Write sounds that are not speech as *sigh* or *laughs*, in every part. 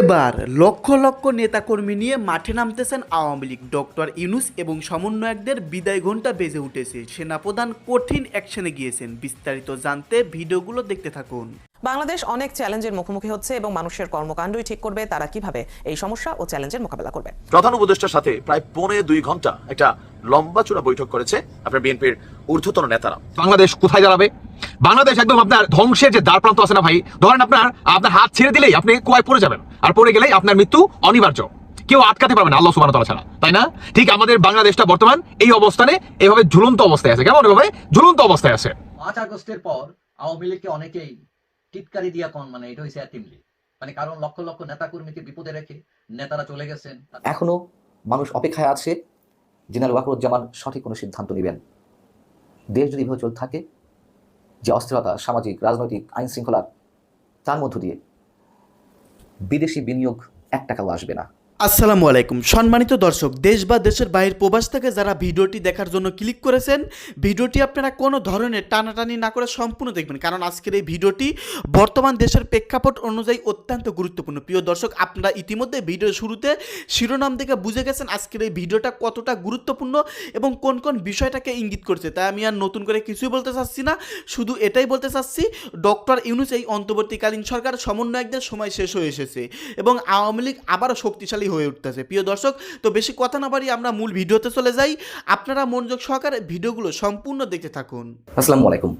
এবার লক্ষ লক্ষ নেতাকর্মী নিয়ে মাঠে নামতেছেন আওয়ামী লীগ। ডক্টর ইউনুস এবং সমন্বয়কদের বিদায় ঘণ্টা বেজে উঠেছে। সেনাপ্রধান কঠিন অ্যাকশনে গিয়েছেন। বিস্তারিত জানতে ভিডিওগুলো দেখতে থাকুন। বাংলাদেশ অনেক চ্যালেঞ্জের মুখোমুখি হচ্ছে এবং মানুষের কর্মকাণ্ডই ঠিক করবে তারা কীভাবে এই সমস্যা ও চ্যালেঞ্জের মোকাবেলা করবে। প্রধান উপদেষ্টার সাথে প্রায় পৌনে দুই ঘণ্টা একটা লম্বা চূড়া বৈঠক করেছে আপনার বিএনপির ঊর্ধ্বতন নেতারা। বাংলাদেশ কোথায় দাঁড়াবে? বাংলাদেশ একদম আপনার ধ্বংসের যে দ্বার প্রান্ত আছে না ভাই ধরেন আপনার আপনার হাত ছেড়ে দিলেই আপনি কুয়ায় পড়ে যাবেন। আর পড়ে গেলেই আপনার মৃত্যু অনিবার্য। কেউ আটকাতে পারবে না আল্লাহ সুবাহ তালা ছাড়া। তাই না? ঠিক আমাদের বাংলাদেশটা বর্তমান এই অবস্থানে এইভাবে ঝুলন্ত অবস্থায় আছে। কেমন এভাবে? ঝুলন্ত অবস্থায় আছে। পাঁচ আগস্টের পর আওয়ামী লীগকে অনেকেই টিটকারি দিয়া কোন মানে এটা হয়েছে এতিম লীগ। মানে কারণ লক্ষ লক্ষ নেতা কর্মীকে বিপদে রেখে নেতারা চলে গেছেন। এখনও মানুষ অপেক্ষায় আছে জেনারেল ওয়াকরুজ্জামান সঠিক কোনো সিদ্ধান্ত নেবেন। দেশ যদি এভাবে চলতে থাকে যে অস্থিরতা, সামাজিক, রাজনৈতিক, আইন শৃঙ্খলা, তার মধ্য দিয়ে বিদেশি বিনিয়োগ এক টাকাও আসবে না। আসসালামু আলাইকুম। সম্মানিত দর্শক, দেশ বা দেশের বাইরের প্রবাস থেকে যারা ভিডিওটি দেখার জন্য ক্লিক করেছেন, ভিডিওটি আপনারা কোনো ধরনের টানাটানি না করে সম্পূর্ণ দেখবেন। কারণ আজকের এই ভিডিওটি বর্তমান দেশের প্রেক্ষাপট অনুযায়ী অত্যন্ত গুরুত্বপূর্ণ। প্রিয় দর্শক, আপনারা ইতিমধ্যে ভিডিও শুরুতে শিরোনাম দেখে বুঝে গেছেন আজকের এই ভিডিওটা কতটা গুরুত্বপূর্ণ এবং কোন কোন বিষয়টাকে ইঙ্গিত করছে। তাই আমি আর নতুন করে কিছুই বলতে চাচ্ছি না, শুধু এটাই বলতে চাচ্ছি, ডক্টর ইউনুস এই অন্তর্বর্তীকালীন সরকার সমন্বয়কদের সময় শেষ হয়ে এসেছে এবং আওয়ামী লীগ আবারও শক্তিশালী হয়ে উঠতেছে। প্রিয় দর্শক, তো বেশি কথা না বাড়ি আমরা মূল ভিডিওতে চলে যাই। আপনারা মনোযোগ সহকারে ভিডিওগুলো সম্পূর্ণ দেখতে থাকুন। আসসালামু আলাইকুম।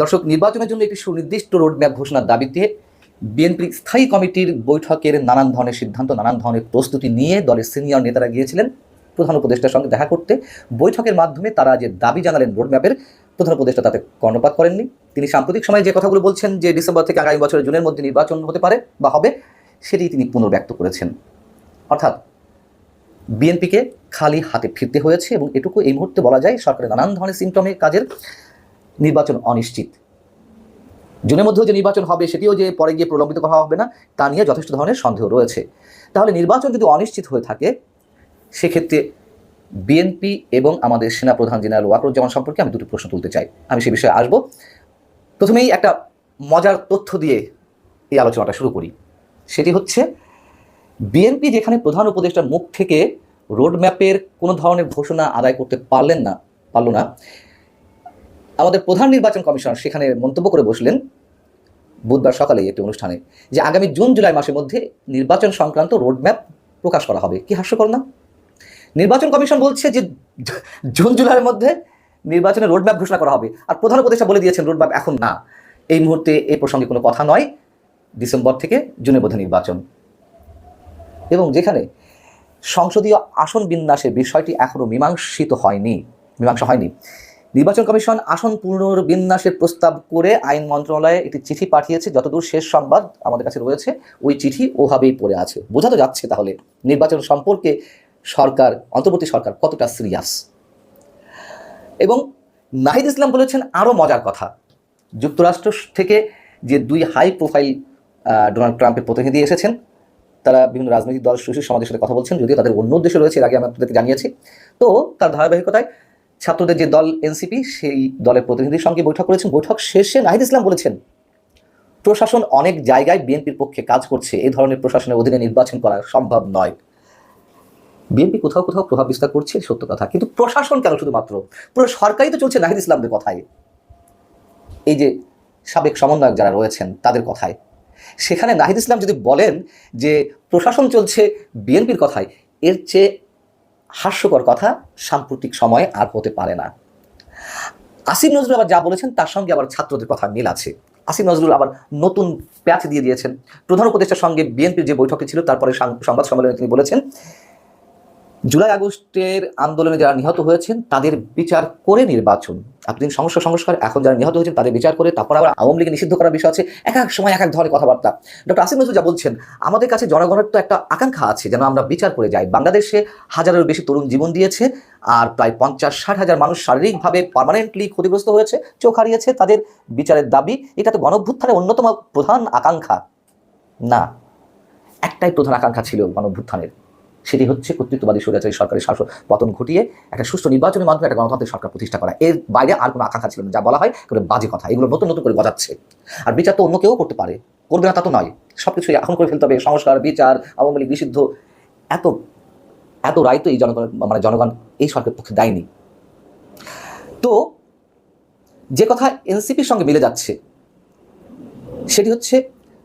দর্শক, নির্বাচনের জন্য একটি সুনির্দিষ্ট রোডম্যাপ ঘোষণার দাবিতে বিএনপি স্থায়ী কমিটির বৈঠকের নানান ধরনের সিদ্ধান্ত, নানান ধরনের প্রস্তুতি নিয়ে দলের সিনিয়র নেতারা গিয়েছিলেন প্রধান উপদেষ্টার সঙ্গে দেখা করতে। বৈঠকের মাধ্যমে তারা যে দাবি জানালেন রোডম্যাপের, প্রধান উপদেষ্টা তাতে কর্ণপাত করেননি। তিনি সাম্প্রতিক সময়ে যে কথাগুলো বলছেন যে ডিসেম্বর থেকে আগামী বছরের জুনের মধ্যে নির্বাচন হতে পারে বা হবে, সেটি তিনি পুনর্ব্যক্ত করেছেন। অর্থাৎ বিএনপিকে খালি হাতে ফিরতে হয়েছে এবং এটুকু এই মুহূর্তে বলা যায় সরকারের নানান ধরনের সিমটমে কাজের নির্বাচন অনিশ্চিত। জুনের মধ্যেও যে নির্বাচন হবে সেটিও যে পরে গিয়ে প্রলম্বিত করা হবে না, তা নিয়ে যথেষ্ট ধরনের সন্দেহ রয়েছে। তাহলে নির্বাচন যদি অনিশ্চিত হয়ে থাকে, সেক্ষেত্রে বিএনপি এবং আমাদের সেনাপ্রধান জেনারেল ওয়াকরুজ্জামান সম্পর্কে আমি দুটি প্রশ্ন তুলতে চাই। আমি সে বিষয়ে আসব। প্রথমেই একটা মজার তথ্য দিয়ে এই আলোচনাটা শুরু করি। সেটি হচ্ছে বিএনপি যেখানে প্রধান উপদেষ্টার মুখ থেকে রোডম্যাপের কোনো ধরনের ঘোষণা আদায় করতে পারলেন না, পারল না, আমাদের প্রধান নির্বাচন কমিশনার সেখানে মন্তব্য করে বসলেন বুধবার সকালে একটি অনুষ্ঠানে যে আগামী জুন, জুলাই মাসের মধ্যে নির্বাচন সংক্রান্ত রোডম্যাপ প্রকাশ করা হবে। কি হাস্যকর না? নির্বাচন কমিশন বলছে যে জুন, জুলাইয়ের মধ্যে নির্বাচনের রোডম্যাপ ঘোষণা করা হবে। আর প্রধান উপদেষ্টা বলে দিয়েছেন রোডম্যাপ এখন না। এই মুহূর্তে এই প্রসঙ্গে কোনো কথা নয়। ডিসেম্বর থেকে জুনের মধ্যে নির্বাচন এবং যেখানে সংসদীয় আসন বিন্যাসের বিষয়টি এখনও মীমাংসিত হয়নি, মীমাংসা হয়নি। নির্বাচন কমিশন আসন পুনর্বিন্যাসের প্রস্তাব করে আইন মন্ত্রণালয়ে একটি চিঠি পাঠিয়েছে। যতদূর শেষ সংবাদ আমাদের কাছে রয়েছে, ওই চিঠি ওভাবেই পড়ে আছে। বোঝা তো যাচ্ছে তাহলে নির্বাচন সম্পর্কে সরকার, অন্তর্বর্তী সরকার কতটা সিরিয়াস। এবং নাহিদ ইসলাম বলেছেন আরও মজার কথা। যুক্তরাষ্ট্র থেকে যে দুই হাই প্রোফাইল ডোনাল্ড ট্রাম্পের প্রতিনিধি এসেছেন তারা বিভিন্ন রাজনৈতিক দল, সুশীল সমাজের সাথে কথা বলছেন, যদিও তাদের অন্য উদ্দেশ্য রয়েছে, এর আগে আমি আপনাদেরকে জানিয়েছি। তো তার ধারাবাহিকতায় ছাত্রদের যে দল এনসিপি, সেই দলের প্রতিনিধির সঙ্গে বৈঠক করেছেন। বৈঠক শেষে নাহিদ ইসলাম বলেছেন, প্রশাসন অনেক জায়গায় বিএনপির পক্ষে কাজ করছে এই ধরনের প্রশাসনের অধীনে নির্বাচন করা সম্ভব নয়। বিএনপি কোথাও কোথাও প্রভাব বিস্তার করছে সত্য কথা। কিন্তু প্রশাসন কেন শুধুমাত্র? পুরো সরকারই তো চলছে নাহিদ ইসলামদের কথায়। এই যে সাবেক সমন্বয়ক যারা রয়েছেন, তাদের কথায় সেখানে নাহিদ ইসলাম যদি বলেন যে প্রশাসন চলছে বিএনপির কথায়, এর চেয়ে হাস্যকর কথা সাম্প্রতিক সময়ে আর হতে পারে না। আসিফ নজরুল আবার যা বলেছেন, তার সঙ্গে আবার ছাত্রদের কথা মিল আছে। আসিম নজরুল আবার নতুন প্যাচ দিয়ে দিয়েছেন। প্রধান উপদেষ্টার সঙ্গে বিএনপির যে বৈঠকটি ছিল, তারপরে সংবাদ সম্মেলনে তিনি বলেছেন জুলাই আগস্টের আন্দোলনে যারা নিহত হয়েছেন, তাদের বিচার করে নির্বাচন। এতদিন সমস্যা সংস্কার এখন যারা নিহত হয়েছেন, তাদের বিচার করে, তারপর আবার আওয়ামী লীগে নিষিদ্ধ করার বিষয় আছে, এক এক সময়, এক এক ধরনের কথাবার্তা। ডক্টর আসিফ নজরুল যা বলছেন, আমাদের কাছে জনগণের তো একটা আকাঙ্ক্ষা আছে, যেন আমরা বিচার করে যাই। বাংলাদেশে হাজারের বেশি তরুণ জীবন দিয়েছে, আর প্রায় পঞ্চাশ ষাট হাজার মানুষ শারীরিকভাবে পার্মানেন্টলি ক্ষতিগ্রস্ত হয়েছে, চোখ হারিয়েছে তাদের বিচারের দাবি। এটা তো গণভ্যুত্থানের অন্যতম প্রধান আকাঙ্ক্ষা। না, একটাই প্রধান আকাঙ্ক্ষা ছিল গণভ্যুত্থানের। সেটি হচ্ছে কর্তৃত্ববাদী স্বৈরাচারী সরকারের শাসন পতন ঘটিয়ে একটা সুষ্ঠু নির্বাচনের মাধ্যমে একটা গণতান্ত্রিক সরকার প্রতিষ্ঠা করা। এর বাইরে আর কোনো আকাঙ্ক্ষা ছিল না, যা বলা হয় কোনো বাজে কথা। এগুলো নতুন নতুন করে গজাচ্ছে। আর বিচার তো অন্য কেউ করতে পারে। করবে না তা তো নয়। সব কিছুই এখন করে ফেলতে হবে। সংস্কার, বিচার, আওয়ামী লীগ নিষিদ্ধ। এত এত রায় তো এই জনগণ মানে জনগণ এই সরকারের পক্ষে দেয়নি। তো যে কথা এনসিপির সঙ্গে মিলে যাচ্ছে, সেটি হচ্ছে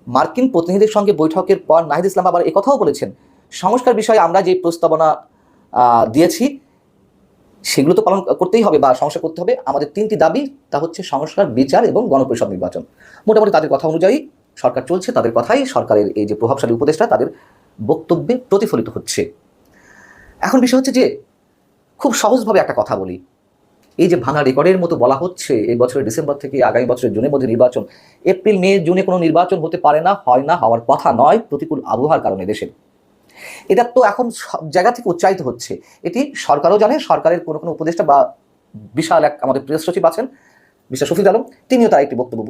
মার্কিন প্রতিনিধিদের সঙ্গে বৈঠকের পর নাহিদ ইসলাম আবার কথাও বলেছেন সংস্কার বিষয়ে আমরা যে প্রস্তাবনা দিয়েছি, সেগুলো তো পালন করতেই হবে বা সংস্কার করতে হবে। আমাদের তিনটি দাবি, তা হচ্ছে সংস্কার, বিচার এবং গণপরিষদ নির্বাচন। মোটামুটি তাদের কথা অনুযায়ী সরকার চলছে, তাদের কথাই সরকারের এই যে প্রভাবশালী উপদেষ্টা, তাদের বক্তব্যে প্রতিফলিত হচ্ছে। এখন বিষয় হচ্ছে যে, খুব সহজভাবে একটা কথা বলি। এই যে ভাঙা রেকর্ডের মতো বলা হচ্ছে, এই বছরের ডিসেম্বর থেকে আগামী বছরের জুনের মধ্যে নির্বাচন, এপ্রিল, মে, জুনে কোনো নির্বাচন হতে পারে না, হয় না, হওয়ার কথা নয়, প্রতিকূল আবহাওয়ার কারণে দেশের। এটা তো এখন সব জায়গা থেকে উচ্চারিত হচ্ছে। এটি সরকারও জানে, সরকারের কোনো কোনো উপদেষ্টা বা বিশাল এক আমাদের প্রেস সচিব আছেন, মিস্টার শফিক আলম, তিনিও তার একটি বক্তব্য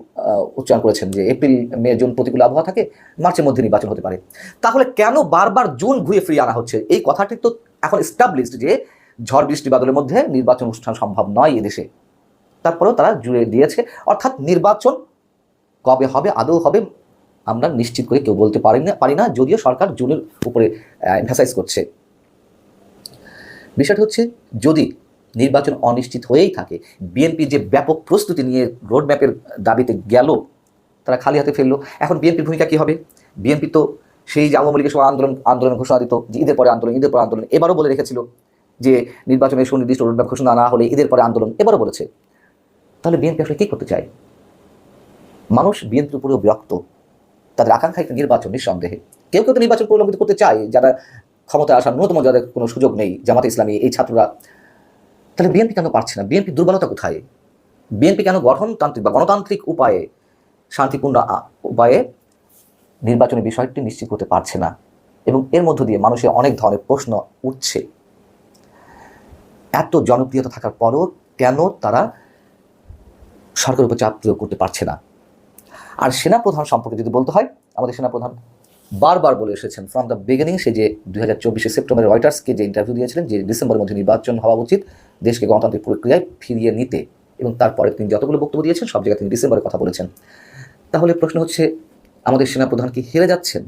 উচ্চারণ করেছেন যে এপ্রিল, মে, জুন প্রতিকূল আবহাওয়া থাকে, মার্চের মধ্যে নির্বাচন হতে পারে। তাহলে কেন বারবার জুন ঘুরে ফিরিয়ে আনা হচ্ছে? এই কথাটি তো এখন এস্টাবলিশড যে ঝড় বৃষ্টি বাদলের মধ্যে নির্বাচন অনুষ্ঠান সম্ভব নয় এদেশে। তারপরেও তারা জুড়ে দিয়েছে। অর্থাৎ নির্বাচন কবে হবে, আদৌ হবে আমরা নিশ্চিত করে কেউ বলতে পারি না পারি না, যদিও সরকার জুনের উপরে এমফাসাইজ করছে। বিষয়টা হচ্ছে, যদি নির্বাচন অনিশ্চিত হয়েই থাকে, বিএনপি যে ব্যাপক প্রস্তুতি নিয়ে রোডম্যাপের দাবিতে গেল, তারা খালি হাতে ফেলল, এখন বিএনপির ভূমিকা কী হবে? বিএনপি তো সেই যে আওয়ামী লীগের সময় আন্দোলন আন্দোলন ঘোষণা দিত, যে ঈদের পরে আন্দোলন, ঈদের পরে আন্দোলন, এবারও বলে রেখেছিল যে নির্বাচনের সুনির্দিষ্ট রোডম্যাপ ঘোষণা না হলে ঈদের পরে আন্দোলন, এবারও বলেছে। তাহলে বিএনপি আসলে কী করতে চায়? মানুষ বিএনপির উপরেও বিরক্ত। তাদের আকাঙ্ক্ষা একটা নির্বাচন নিঃসন্দেহে। কেউ কেউ তো নির্বাচন প্রলম্বিত করতে চায়, যারা ক্ষমতায় আসার ন্যূনতম যাদের কোনো সুযোগ নেই, জামাতে ইসলামী, এই ছাত্ররা। তাহলে বিএনপি কেন পারছে না? বিএনপি দুর্বলতা কোথায়? বিএনপি কেন গঠনতান্ত্রিক বা গণতান্ত্রিক উপায়ে, শান্তিপূর্ণ উপায়ে নির্বাচনের বিষয়টি নিশ্চিত করতে পারছে না? এবং এর মধ্য দিয়ে মানুষের অনেক ধরনের প্রশ্ন উঠছে। এত জনপ্রিয়তা থাকার পরও কেন তারা সরকারের উপর চাপ প্রয়োগ করতে পারছে না? আর সেনাপ্রধান সম্পর্কে যদি বলতে হয়, আমাদের সেনাপ্রধান বারবার বলে এসেছেন ফ্রম দ্য বিগিনিং সে যে দুই হাজার চব্বিশে সেপ্টেম্বরে রয়টার্সকে যে ইন্টারভিউ দিয়েছিলেন, যে ডিসেম্বরের মধ্যে নির্বাচন হওয়া উচিত, দেশকে গণতান্ত্রিক প্রক্রিয়ায় ফিরিয়ে নিতে এবং তারপরে তিনি যতগুলো বক্তব্য দিয়েছেন, সব জায়গায় তিনি ডিসেম্বরের কথা বলেছেন। তাহলে প্রশ্ন হচ্ছে, আমাদের সেনাপ্রধান কি হেরে যাচ্ছেন?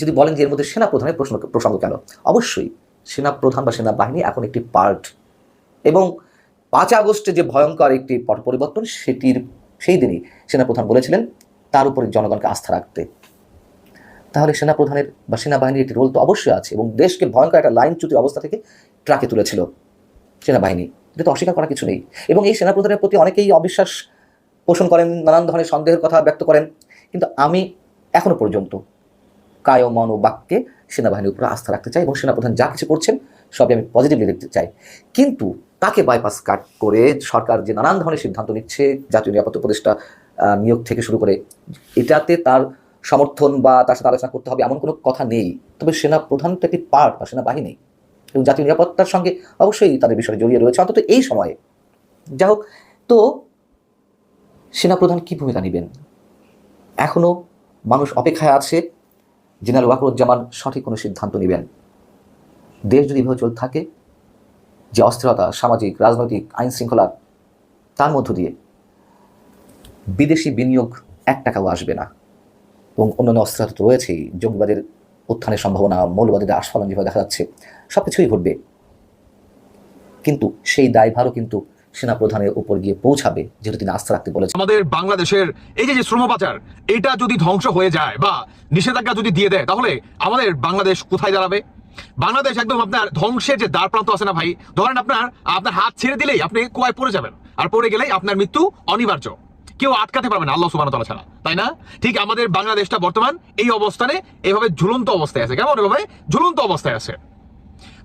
যদি বলেন যে এর মধ্যে সেনাপ্রধানের প্রশ্ন প্রসঙ্গ কেন? অবশ্যই, সেনাপ্রধান বা সেনাবাহিনী এখন একটি পার্ট এবং পাঁচ আগস্টে যে ভয়ঙ্কর একটি পট পরিবর্তন, সেটির সেই দিনই সেনাপ্রধান বলেছিলেন তার উপরে জনগণকে আস্থা রাখতে। তাহলে সেনাপ্রধানের বা সেনাবাহিনীর একটি রোল তো অবশ্যই আছে এবং দেশকে ভয়ঙ্কর একটা লাইনচ্যুতির অবস্থা থেকে ট্রাকে তুলেছিল সেনাবাহিনী। এটা তো অস্বীকার করা কিছু নেই। এবং এই সেনাপ্রধানের প্রতি অনেকেই অবিশ্বাস পোষণ করেন, নানান ধরনের সন্দেহের কথা ব্যক্ত করেন। কিন্তু আমি এখনও পর্যন্ত কায় মন ও বাক্যে সেনাবাহিনীর উপরে আস্থা রাখতে চাই এবং সেনাপ্রধান যা কিছু করছেন সবই আমি পজিটিভলি দেখতে চাই। কিন্তু তাকে বাইপাস কাট করে সরকার যে নানান ধরনের সিদ্ধান্ত নিচ্ছে, জাতীয় নিরাপত্তা উপদেষ্টা নিয়োগ থেকে শুরু করে এটাতে তার সমর্থন বা তার সাথে আলোচনা করতে হবে এমন কোনো কথা নেই। তবে সেনা প্রধান তো একটি পার্ট বা সেনাবাহিনী? এবং জাতীয় নিরাপত্তার সঙ্গে অবশ্যই তাদের বিষয়ে জড়িয়ে রয়েছে। অন্তত এই সময়ে। যাই হোক, তো সেনাপ্রধান কী ভূমিকা নেবেন? এখনও মানুষ অপেক্ষায় আছে। জেনারেল ওয়াকরুজ্জামান সঠিক কোনো সিদ্ধান্ত নেবেন। দেশ যদি এভাবে চলতে থাকে, যে অস্থিরতা, সামাজিক, রাজনৈতিক আইন শৃঙ্খলা তার মধ্য দিয়ে বিদেশি বিনিয়োগ এক টাকাও আসবে না। এবং অন্যান্য অস্থিরতা তো রয়েছেই, জঙ্গিবাদের উত্থানের সম্ভাবনা, মৌলবাদীদের আস্ফলন যেভাবে দেখা যাচ্ছে সব কিছুই ঘটবে। কিন্তু সেই দায়ভারও কিন্তু সেনাপ্রধানের উপর গিয়ে পৌঁছাবে যেহেতু তিনি আস্থা রাখতে বলেছেন। আমাদের বাংলাদেশের এই যে যে শ্রম পাচার, এটা যদি ধ্বংস হয়ে যায় বা নিষেধাজ্ঞা যদি দিয়ে দেয়, তাহলে আমাদের বাংলাদেশ কোথায় দাঁড়াবে? বাংলাদেশ একদম আপনার ধ্বংসের যে দ্বার প্রান্ত আছে না ভাই, ধরেন আপনার আপনার হাত ছেড়ে দিলেই আপনি কুয়ায় পড়ে যাবেন, আর পড়ে গেলেই আপনার মৃত্যু অনিবার্য। কেউ আটকাতে পারবে না আল্লাহ সুবাহ তালা ছাড়া। তাই না? ঠিক আমাদের বাংলাদেশটা বর্তমান এই অবস্থানে এভাবে ঝুলন্ত অবস্থায় আছে। কেমন এভাবে ঝুলন্ত অবস্থায় আছে।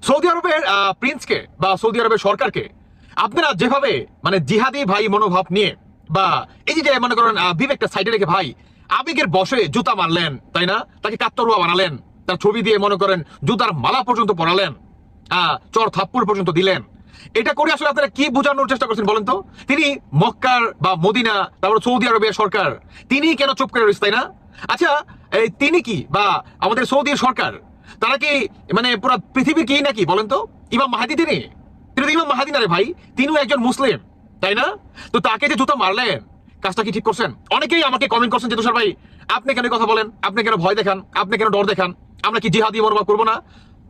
সৌদি আরবের প্রিন্সকে বা সৌদি আরবের সরকারকে আপনারা যেভাবে মানে জিহাদি ভাই মনোভাব নিয়ে বা এই যে মনে করেন বিবেকটা সাইডে রেখে ভাই আবেগের বসে জুতা মারলেন তাই না? তাকে কাত্তরুয়া বানালেন তার ছবি দিয়ে মনে করেন জুতার মালা পর্যন্ত পরালেন আহ, চর থাপ্পড় পর্যন্ত দিলেন এটা করে আসলে আপনারা কি বোঝানোর চেষ্টা করছেন বলেন তো? তিনি মক্কার বা মদিনা, তারপর সৌদি আরবের সরকার। তিনি কেন চুপ করে রয়েছে, তাই না? আচ্ছা তিনি কি বা আমাদের সৌদির সরকার, তারা কি মানে পুরো পৃথিবী কি নাকি বলেন তো? ইমাম মাহাদি তিনি? তিনি ইমাম মাহাদি না রে ভাই, তিনিও একজন মুসলিম, তাই না? তো তাকে যে জুতা মারলেন, কাজটা কি ঠিক করছেন? অনেকেই আমাকে কমেন্ট করছেন যে তুষার ভাই, আপনি কেন কথা বলেন? আপনি কেন ভয় দেখান? আপনি কেন ডর দেখান? আমরা কি জিহাদি মনোভাব করব না?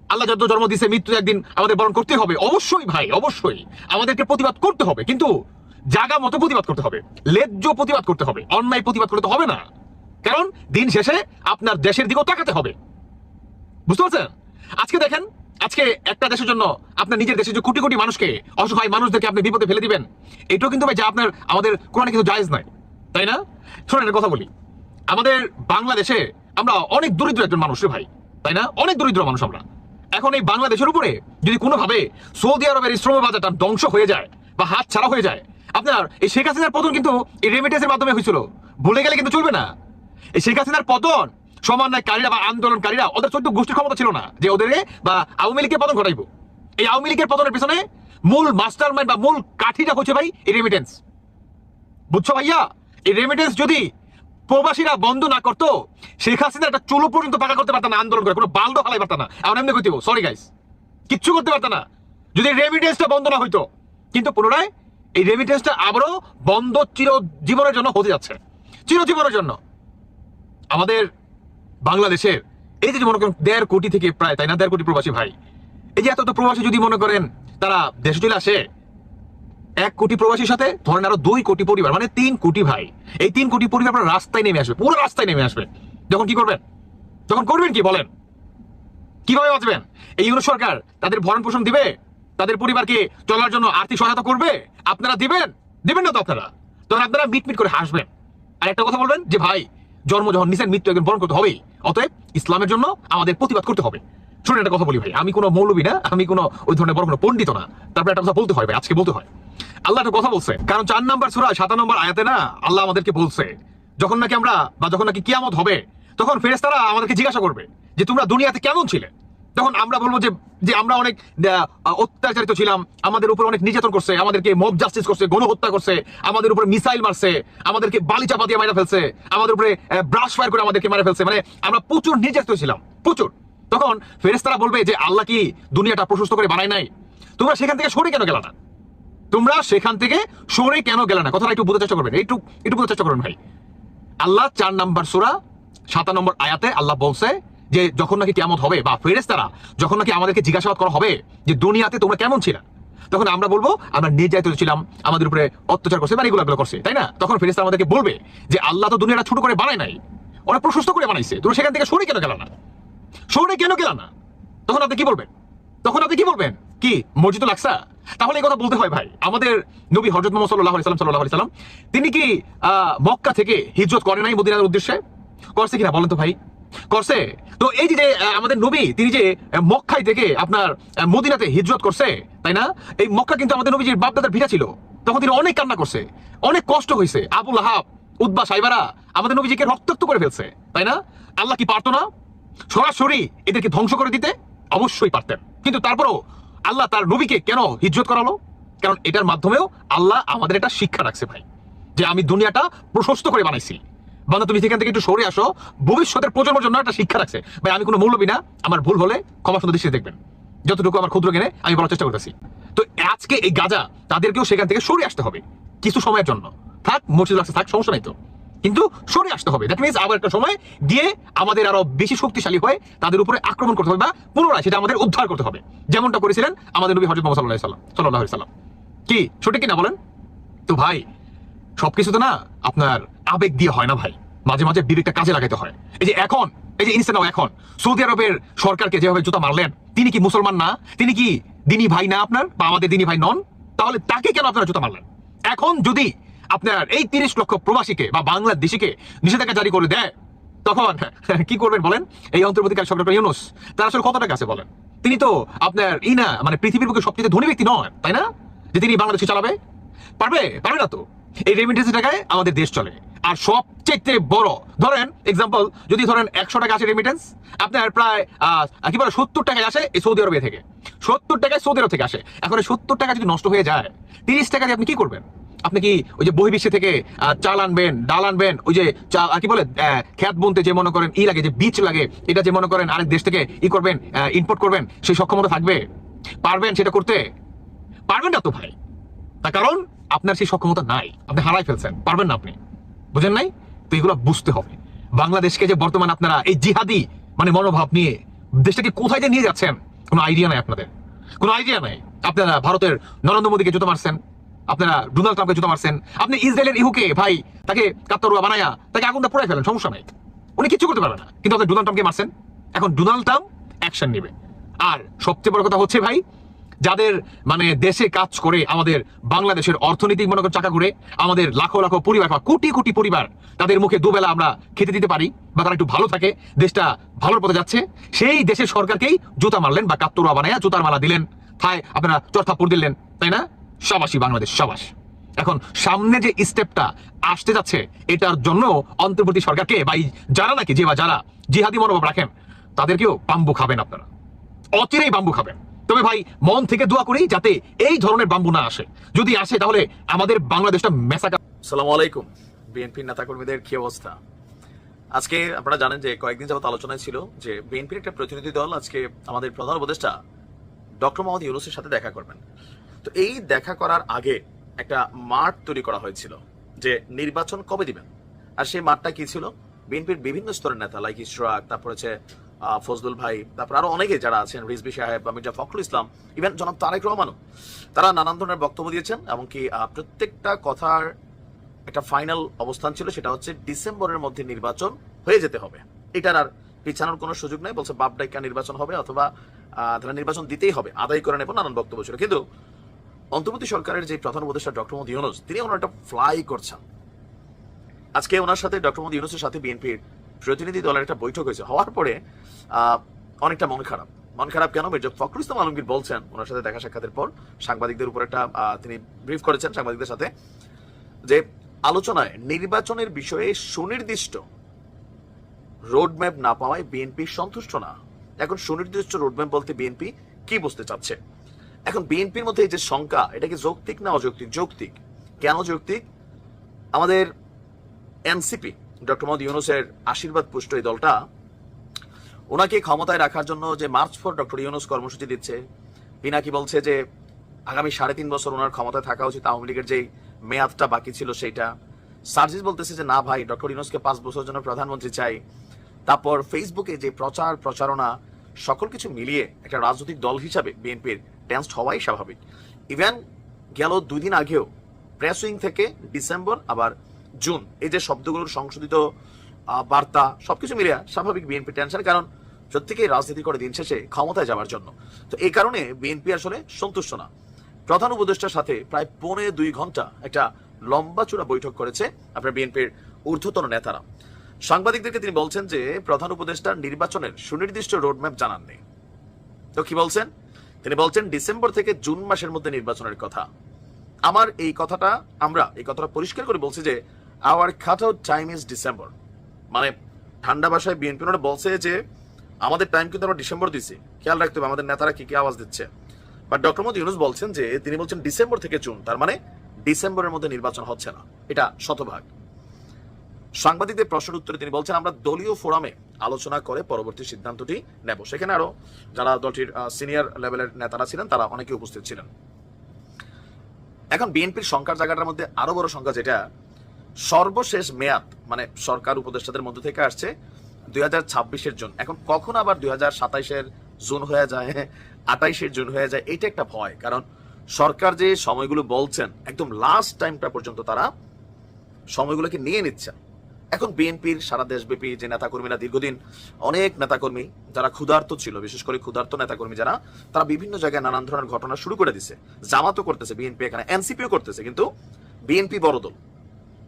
আল্লাহ যত জন্ম দিছে, মৃত্যু একদিন আমাদের বরণ করতে হবে। অবশ্যই ভাই, অবশ্যই। আমাদেরকে প্রতিবাদ করতে হবে, কিন্তু জাগা মতো প্রতিবাদ করতে হবে। লেজ্জ প্রতিবাদ করতে হবে, অন্যায় প্রতিবাদ করতে হবে না। কারণ দিন শেষে আপনার দেশের দিকেও তাকাতে হবে। বুঝতে পারছেন? আজকে দেখেন, আজকে একটা দেশের জন্য আপনার নিজের দেশের যে কোটি কোটি মানুষকে অসহায় মানুষদেরকে আপনি বিপদে ফেলে দিবেন, এটাও কিন্তু ভাই যে আপনার, আমাদের কোরআনে কিন্তু জায়েজ নয়। তাই না? শোনেন কথা বলি। আমাদের বাংলাদেশে আমরা অনেক দরিদ্র একজন মানুষ ভাই। তাই না? অনেক দরিদ্র মানুষ আমরা। এখন এই বাংলাদেশের উপরে যদি কোনোভাবে সৌদি আরবের এই শ্রম বাজারটা ধ্বংস হয়ে যায় বা হাত ছাড়া হয়ে যায়, আপনার এই শেখ হাসিনার পতন কিন্তু এই রেমিটেন্সের মাধ্যমে হয়েছিল। ভুলে গেলে কিন্তু চলবে না। এই শেখ হাসিনার পতন সমন্বয়কারীরা বা আন্দোলনকারীরা ওদের চোদ্দ গোষ্ঠীর ক্ষমতা ছিল না যে ওদের বা আওয়ামী লীগের পতন ঘটাইবো। এই আওয়ামী লীগের পতনের পিছনে মূল মাস্টার মাইন্ড বা মূল কাঠিটা হচ্ছে ভাই এই রেমিটেন্স বুঝছ ভাইয়া? এই রেমিটেন্স যদি প্রবাসীরা বন্ধ না করতো, শেখ হাসিনা একটা চুলো পর্যন্ত পাকা করতে পারতাম না, আন্দোলন করে, কোনো বালদো হালাই পারতাম না। আমার এমনি কইতে সরি গাইস কিচ্ছু করতে পারতাম না। যদি রেমিটেন্সটা বন্ধ না হইতো, কিন্তু পুনরায় এই রেমিটেন্সটা আবারও বন্ধ চির জীবনের জন্য হতে যাচ্ছে। চিরজীবনের জন্য। আমাদের বাংলাদেশের এই যে মনে করেন দেড় কোটি থেকে প্রায়, তাই না? দেড় কোটি প্রবাসী ভাই। এই যে এত এত প্রবাসী যদি মনে করেন, তারা দেশে চলে আসে এক কোটি প্রবাসীর সাথে, ধরেন আরও দুই কোটি পরিবার মানে তিন কোটি ভাই। এই তিন কোটি পরিবার আপনার রাস্তায় নেমে আসবে, পুরো রাস্তায় নেমে আসবে। যখন কি করবেন? তখন করবেন কি বলেন? কীভাবে বাঁচবেন? এই ইউরো সরকার তাদের ভরণ পোষণ দিবে? তাদের পরিবারকে চলার জন্য আর্থিক সহায়তা করবে? আপনারা দিবেন? দিবেন না তো আপনারা? তখন আপনারা মিট মিট করে হাসবেন। আর একটা কথা বলবেন যে, ভাই, জন্ম যখন নিছেন, মৃত্যু একদিন বরণ করতে হবেই। অতএব ইসলামের জন্য আমাদের প্রতিবাদ করতে হবে। শুনুন, একটা কথা বলি ভাই। আমি কোনো মৌলবী না, আমি কোনো ওই ধরনের বড় কোনো পণ্ডিত না। তারপরে একটা কথা বলতে হয় ভাই, আজকে বলতে হয়। আল্লাহ একটা কথা বলছে, কারণ চার নাম্বার সুরা, সাতান্ন নম্বর আয়াতে না আল্লাহ আমাদেরকে বলছে, যখন নাকি আমরা বা যখন নাকি কিয়ামত হবে, তখন ফেরেস্তারা আমাদেরকে জিজ্ঞাসা করবে যে, তোমরা দুনিয়াতে কেমন ছিলে? তখন আমরা বলব যে যে আমরা অনেক অত্যাচারিত ছিলাম, আমাদের উপর অনেক নির্যাতন করছে, আমাদেরকে মব জাস্টিস করছে, গণহত্যা করছে, আমাদের উপরে মিসাইল মারছে, আমাদেরকে বালি চাপা দিয়ে মারা ফেলছে, আমাদের উপরে ব্রাশ ফায়ার করে আমাদেরকে মারা ফেলছে। মানে আমরা প্রচুর নির্যাতিত ছিলাম, প্রচুর। তখন ফেরেস্তারা বলবে যে, আল্লাহ কি দুনিয়াটা প্রশস্ত করে বানায় নাই? তোমরা সেখান থেকে সরে কেন গেল না? তোমরা সেখান থেকে সরে কেন গেলে না? কথাটা একটু বোঝার চেষ্টা করবেন। একটু একটু বোঝার চেষ্টা করবেন ভাই। আল্লাহ চার নাম্বার সুরা সাতান্ন নম্বর আয়াতে আল্লাহ বলছে যে, যখন নাকি কেমন হবে, বা ফেরেস্তারা যখন নাকি আমাদেরকে জিজ্ঞাসাবাদ করা হবে যে, দুনিয়াতে তোমরা কেমন ছিল? তখন আমরা বলব, আমরা নির্যাতিত ছিলাম, আমাদের উপরে অত্যাচার করছে মানে এগুলো এগুলো করছে, তাই না? তখন ফেরেস্তা আমাদেরকে বলবে যে, আল্লাহ তো দুনিয়াটা ছোট করে বানায় নাই, ওরা প্রশস্ত করে বানাইছে। তোমরা সেখান থেকে সরে কেন গেল না? সরে কেন গেল না? তখন আপনি কি বলবেন? তখন আপনি কি বলবেন? কি মসজিদুল আকসা? তাহলে এই কথা বলতে হয় ভাই। আমাদের নবী হজরত মোহাম্মদ সাল্লাহ সাল্লাম সাল্লাহ সাল্লাম তিনি কি মক্কা থেকে হিজরত করে নাই মদিনার উদ্দেশ্যে? করছে কিনা বলেন তো ভাই। করছে? তো এই যে আমাদের নবী তিনি যে আহ, মক্কায় থেকে আপনার মদিনাতে হিজরত করছে তাই না? এই মক্কা কিন্তু আমাদের নবীজির বাপদাদার ভিটা ছিল। তখন তিনি অনেক কান্না করছে অনেক কষ্ট হয়েছে আবুল আহাব উদ্বা সাইবারা আমাদের নবীজিকে রক্তাক্ত করে ফেলছে তাই না? আল্লাহ কি পারতো না? সরাসরি এদেরকে ধ্বংস করে দিতে অবশ্যই পারতেন। কিন্তু তারপরও আল্লাহ তার নবীকে কেন হিজরত করালো? কারণ এটার মাধ্যমেও আল্লাহ আমাদের একটা শিক্ষা রাখছে ভাই, যে আমি দুনিয়াটা প্রশস্ত করে বানাইছি। বান্দা, তুমি সেখান থেকে একটু সরে আসো, ভবিষ্যতের প্রজন্মের জন্য একটা শিক্ষা রাখছে। ভাই, আমি কোনো মৌলবী না, আমার ভুল হলে ক্ষমা সুন্দর দৃষ্টিতে দেখবেন। যতটুকু আমার ক্ষুদ্র জ্ঞানে আমি বলার চেষ্টা করতেছি। তো আজকে এই গাজা তাদেরকেও সেখান থেকে সরে আসতে হবে, কিছু সময়ের জন্য। থাক, মসজিদ রাখছে থাক, সমস্যা নাই তো। কিন্তু সরে আসতে হবে। দ্যাট মিনস আবার একটা সময় গিয়ে আমাদের আরও বেশি শক্তিশালী হয়ে তাদের উপরে আক্রমণ করতে হবে বা পুনরায় সেটা আমাদের উদ্ধার করতে হবে। যেমনটা করেছিলেন আমাদের নবী হজরত মোহাম্মদ সাল্লাহ সাল্লাম সাল্লাহ সাল্লাম। কি? সঠিক কিনা বলেন? তো ভাই, সবকিছু তো না আপনার আবেগ দিয়ে হয় না ভাই। মাঝে মাঝে বিবেকটা কাজে লাগাতে হয়। এই যে এখন, এই যে ইনস্ট্যান্ট এখন, সৌদি আরবের সরকারকে যেভাবে জুতা মারলেন, তিনি কি মুসলমান না? তিনি কি দিনী ভাই না আপনার? বা আমাদের দিনী ভাই নন? তাহলে তাকে কেন আপনারা জুতা মারলেন? এখন যদি আপনার এই তিরিশ লক্ষ প্রবাসীকে বা বাংলাদেশিকে নিষেধাজ্ঞা জারি করে দেয়, তখন *laughs* কি করবেন বলেন? এই অন্তর্বর্তীকাল সরকার ইউনুস, তার আসলে কত টাকা আছে বলেন? তিনি তো আপনার ই না মানে পৃথিবীর বুকে সবচেয়ে ধনী ব্যক্তি নয়, তাই না? যে তিনি বাংলাদেশে চালাবে? পারবে? পারবে না তো। এই রেমিটেন্সের টাকায় আমাদের দেশ চলে। আর সবচেয়ে বড়, ধরেন এক্সাম্পল যদি ধরেন একশো টাকা আসে রেমিটেন্স আপনার প্রায় কি বলে, সত্তর টাকায় আসে এই সৌদি আরবে থেকে। সত্তর টাকায় সৌদি আরব থেকে আসে। এখন সত্তর টাকা যদি নষ্ট হয়ে যায়, তিরিশ টাকা দিয়ে আপনি কি করবেন? আপনি কি ওই যে বহির্বিশ্বে থেকে চাল আনবেন, ডাল আনবেন, ওই যে কি বলে খ্যাত বুনতে যে মনে করেন ই লাগে, যে বীজ লাগে, এটা যে মনে করেন আরেক দেশ থেকে ই করবেন ইম্পোর্ট করবেন, সেই সক্ষমতা থাকবে? পারবেন সেটা করতে? পারবেন না তো ভাই। তার কারণ আপনার সেই সক্ষমতা নাই, আপনি হারাই ফেলছেন, পারবেন না আপনি। বুঝেন নাই? তো এগুলো বুঝতে হবে। বাংলাদেশকে যে বর্তমান আপনারা এই জিহাদি মানে মনোভাব নিয়ে, দেশটাকে কোথায় যে নিয়ে যাচ্ছেন, কোনো আইডিয়া নাই আপনাদের। কোনো আইডিয়া নাই। আপনারা ভারতের নরেন্দ্র মোদীকে জুতো মারছেন। আপনারা ডোনাল্ড ট্রাম্পকে জুতো মারছেন। আপনি ইসরায়েলের ইহুকে, ভাই, তাকে কাত্তরুয়া বানায়া, তাকে আগুনটা পুড়াই ফেলেন সমস্যা নাই। উনি কিছু করতে পারবে না। কিন্তু আপনি ডোনাল্ড ট্রাম্পকে মারছেন। এখন ডোনাল্ড ট্রাম্প অ্যাকশন নেবে। আর সবচেয়ে বড় কথা হচ্ছে, ভাই, যাদের মানে দেশে কাজ করে আমাদের বাংলাদেশের অর্থনৈতিক মনে চাকা করে আমাদের লাখো লাখো পরিবার বা কোটি কোটি পরিবার, তাদের মুখে দুবেলা আমরা খেতে দিতে পারি বা তারা একটু ভালো থাকে, দেশটা ভালোর পথে যাচ্ছে, সেই দেশের সরকারকেই জুতা মারলেন বা কাত্তরুয়া বানায়া জুতার মালা দিলেন। থায় আপনারা চর্থাপুর দিলেন, তাই না? সবাসী বাংলাদেশ, সবাস। এখন সামনে যে স্টেপটা আসতে যাচ্ছে, এটার জন্য অন্তর্বর্তী সরকারকে বা যারা নাকি যে বা যারা জিহাদি মনোভাব রাখেন, তাদেরকেও বাম্বু খাবেন আপনারা। অচিরেই বাম্বু খাবেন। তবে ভাই, মন থেকে দোয়া করি যাতে এই ধরনের বাম্বু না আসে। যদি আসে, তাহলে আমাদের বাংলাদেশটা মেসাকা সালাম আলাইকুম বিএনপির নেতাকর্মীদের কি অবস্থা? আজকে আপনারা জানেন যে কয়েকদিন যাবত আলোচনায় ছিল যে বিএনপির একটা প্রতিনিধি দল আজকে আমাদের প্রধান উপদেষ্টা ডক্টর মোহাম্মদ ইউনুসের সাথে দেখা করবেন। তো এই দেখা করার আগে একটা মাঠ তৈরি করা হয়েছিল, যে নির্বাচন কবে দিবেন? আর সেই মাঠটা কি ছিল? বিএনপির বিভিন্ন স্তরের নেতা লাইক ইশরাক, তারপর হচ্ছে ফজলুল ভাই, তারপর আরও অনেকে যারা আছেন রিজবি সাহেব বা মির্জা ফখরুল ইসলাম ইভেন জনাব তারেক রহমানও, তারা নানান ধরনের বক্তব্য দিয়েছেন, এমনকি প্রত্যেকটা কথার একটা ফাইনাল অবস্থান ছিল, সেটা হচ্ছে ডিসেম্বরের মধ্যে নির্বাচন হয়ে যেতে হবে। এটার আর পিছানোর কোনো সুযোগ নেই, বলছে বাপ ডাইকা নির্বাচন হবে, অথবা তারা নির্বাচন দিতেই হবে, আদায় করে নেব, নানান বক্তব্য ছিল। কিন্তু অন্তর্বর্তী সরকারের যে প্রধান উপদেষ্টা ডক্টর মোদী ইউনুস, তিনি ওনার একটা ফ্লাই করছেন। আজকে ওনার সাথে ডক্টর মোদী ইউনুসের সাথে বিএনপির প্রতিনিধি দলের একটা বৈঠক হয়েছে। হওয়ার পরে অনেকটা মন খারাপ। মন খারাপ কেন? মির্জা ফখরুল ইসলাম আলমগীর বলছেন ওনার সাথে দেখা সাক্ষাতের পর, সাংবাদিকদের উপর একটা তিনি ব্রিফ করেছেন সাংবাদিকদের সাথে, যে আলোচনায় নির্বাচনের বিষয়ে সুনির্দিষ্ট রোডম্যাপ না পাওয়ায় বিএনপি সন্তুষ্ট না। এখন সুনির্দিষ্ট রোডম্যাপ বলতে বিএনপি কি বুঝতে চাচ্ছে? এখন বিএনপির মধ্যে এই যে শঙ্কা, এটা কি যৌক্তিক না অযৌক্তিক? যৌক্তিক। কেন যৌক্তিক? আমাদের এনসিপি, ডক্টর মোহাম্মদ ইউনুসের আশীর্বাদ পুষ্ট এই দলটা, ওনাকে ক্ষমতায় রাখার জন্য যে মার্চ ফর ডক্টর ইউনুস কর্মসূচি দিচ্ছে পিনাকি বলছে যে আগামী সাড়ে তিন বছর ওনার ক্ষমতায় থাকা উচিত, আওয়ামী লীগের যেই মেয়াদটা বাকি ছিল সেইটা। সার্জিস বলতেছে যে, না ভাই, ডক্টর ইউনুসকে পাঁচ বছরের জন্য প্রধানমন্ত্রী চাই। তারপর ফেসবুকে যে প্রচার, প্রচারণা, সকল কিছু মিলিয়ে একটা রাজনৈতিক দল হিসাবে বিএনপির টেন্সড হওয়াই স্বাভাবিক। ইভেন গেল দুই দিন আগেও প্রেস উইং থেকে ডিসেম্বর আবার জুন এই যে শব্দগুলোর সংশোধিত বার্তা, সবকিছু মিলিয়ে স্বাভাবিক বিএনপি টেনশন কারণ প্রত্যেকেই রাজনীতি করে দিন শেষে ক্ষমতায় যাওয়ার জন্য। তো এই কারণে বিএনপি আসলে সন্তুষ্ট না। প্রধান উপদেষ্টার সাথে প্রায় পৌনে দুই ঘণ্টা একটা লম্বা চূড়া বৈঠক করেছে আপনার বিএনপির ঊর্ধ্বতন নেতারা। সাংবাদিকদেরকে তিনি বলছেন যে প্রধান উপদেষ্টা নির্বাচনের সুনির্দিষ্ট রোডম্যাপ জানাননি। তো কি বলছেন? তিনি বলছেন, ডিসেম্বর থেকে জুন মাসের মধ্যে নির্বাচনের কথা। আমার এই কথাটা, আমরা এই কথাটা পরিষ্কার করে বলছি যে our cut out time is December মানে ঠান্ডা ভাষায় বিএনপি বলছে যে, আমাদের টাইম কিন্তু আমরা ডিসেম্বর দিছি খেয়াল রাখতে হবে, আমাদের নেতারা কি কি আওয়াজ দিচ্ছে। বাট ডক্টর মোদী ইউনুস বলছেন যে, তিনি বলছেন ডিসেম্বর থেকে জুন, তার মানে ডিসেম্বরের মধ্যে নির্বাচন হচ্ছে না। এটা শতভাগ। সাংবাদিকদের প্রশ্নের উত্তরে তিনি বলছেন, আমরা দলীয় ফোরামে আলোচনা করে পরবর্তী সিদ্ধান্তটি নেব। সেখানে আরও যারা দলটির সিনিয়র লেভেলের নেতারা ছিলেন, তারা অনেকে উপস্থিত ছিলেন। এখন বিএনপির সংখ্যার জায়গাটার মধ্যে আরও বড় সংখ্যা যেটা, সর্বশেষ মেয়াদ মানে সরকার উপদেষ্টাদের মধ্য থেকে আসছে দুই হাজার ছাব্বিশের জুন। এখন কখন আবার দুই হাজার সাতাইশের জুন হয়ে যায়, আটাইশের জুন হয়ে যায়, এটা একটা ভয়। কারণ সরকার যে সময়গুলো বলছেন, একদম লাস্ট টাইমটা পর্যন্ত তারা সময়গুলোকে নিয়ে নিচ্ছেন। এখন বিএনপির সারা দেশব্যাপী যে নেতাকর্মীরা দীর্ঘদিন অনেক নেতাকর্মী যারা ক্ষুধার্ত ছিল, বিশেষ করে ক্ষুধার্ত নেতাকর্মী যারা, তারা বিভিন্ন জায়গায় নানান ধরনের ঘটনা শুরু করে দিছে। জামাতও করতেছে বিএনপি এখানে, এনসিপিও করতেছে, কিন্তু বিএনপি বড় দল।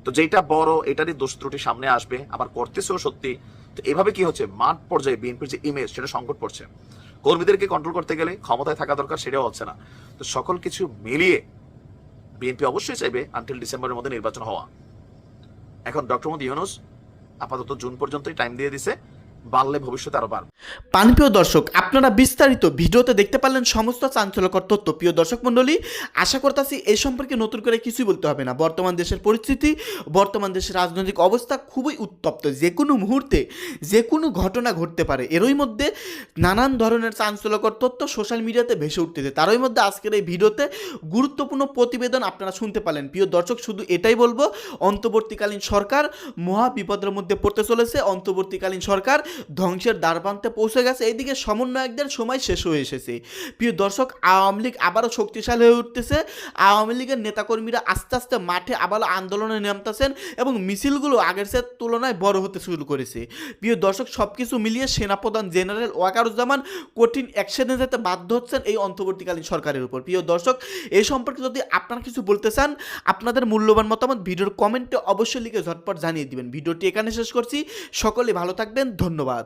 তো যেটা বড়, এটারই দোষ ত্রুটি সামনে আসবে, আবার করতেছেও সত্যি। তো এভাবে কি হচ্ছে? মাঠ পর্যায়ে বিএনপির যে ইমেজ সেটা সংকট পড়ছে। কর্মীদেরকে কন্ট্রোল করতে গেলে ক্ষমতায় থাকা দরকার, সেটাও হচ্ছে না। তো সকল কিছু মিলিয়ে বিএনপি অবশ্যই চাইবে আনটিল ডিসেম্বরের মধ্যে নির্বাচন হওয়া। এখন ডক্টর মোদী ইউনুস আপাতত জুন পর্যন্তই টাইম দিয়ে দিছে। বাড়লে ভবিষ্যতে আরও বাড়বে। পানপ্রিয় দর্শক, আপনারা বিস্তারিত ভিডিওতে দেখতে পারলেন সমস্ত চাঞ্চল্যকর তথ্য। প্রিয় দর্শক মণ্ডলী, আশা করতেছি এই সম্পর্কে নতুন করে কিছুই বলতে হবে না। বর্তমান দেশের পরিস্থিতি, বর্তমান দেশের রাজনৈতিক অবস্থা খুবই উত্তপ্ত। যে কোনো মুহূর্তে যে কোনো ঘটনা ঘটতে পারে। এরই মধ্যে নানান ধরনের চাঞ্চল্যকর তথ্য সোশ্যাল মিডিয়াতে ভেসে উঠতেছে। তারই মধ্যে আজকের এই ভিডিওতে গুরুত্বপূর্ণ প্রতিবেদন আপনারা শুনতে পারলেন। প্রিয় দর্শক, শুধু এটাই বলব, অন্তর্বর্তীকালীন সরকার মহা বিপদের মধ্যে পড়তে চলেছে। অন্তর্বর্তীকালীন সরকার ধ্বংসের দ্বারপ্রান্তে পৌঁছে গেছে। এইদিকে সমন্বয়কদের সময় শেষ হয়ে এসেছে। প্রিয় দর্শক, আওয়ামী লীগ আবারও শক্তিশালী হয়ে উঠতেছে। আওয়ামী লীগের নেতাকর্মীরা আস্তে আস্তে মাঠে আবার আন্দোলনে নামতেছেন এবং মিছিলগুলো আগের সে তুলনায় বড় হতে শুরু করেছে। প্রিয় দর্শক সব কিছু মিলিয়ে সেনাপ্রধান জেনারেল ওয়াকারুজ্জামান কঠিন অ্যাকশনে যেতে বাধ্য হচ্ছেন এই অন্তর্বর্তীকালীন সরকারের উপর। প্রিয় দর্শক এই সম্পর্কে যদি আপনারা কিছু বলতে চান, আপনাদের মূল্যবান মতামত ভিডিওর কমেন্টে অবশ্যই লিখে ঝটপট জানিয়ে দিবেন। ভিডিওটি এখানে শেষ করছি। সকলে ভালো থাকবেন। ধন্যবাদ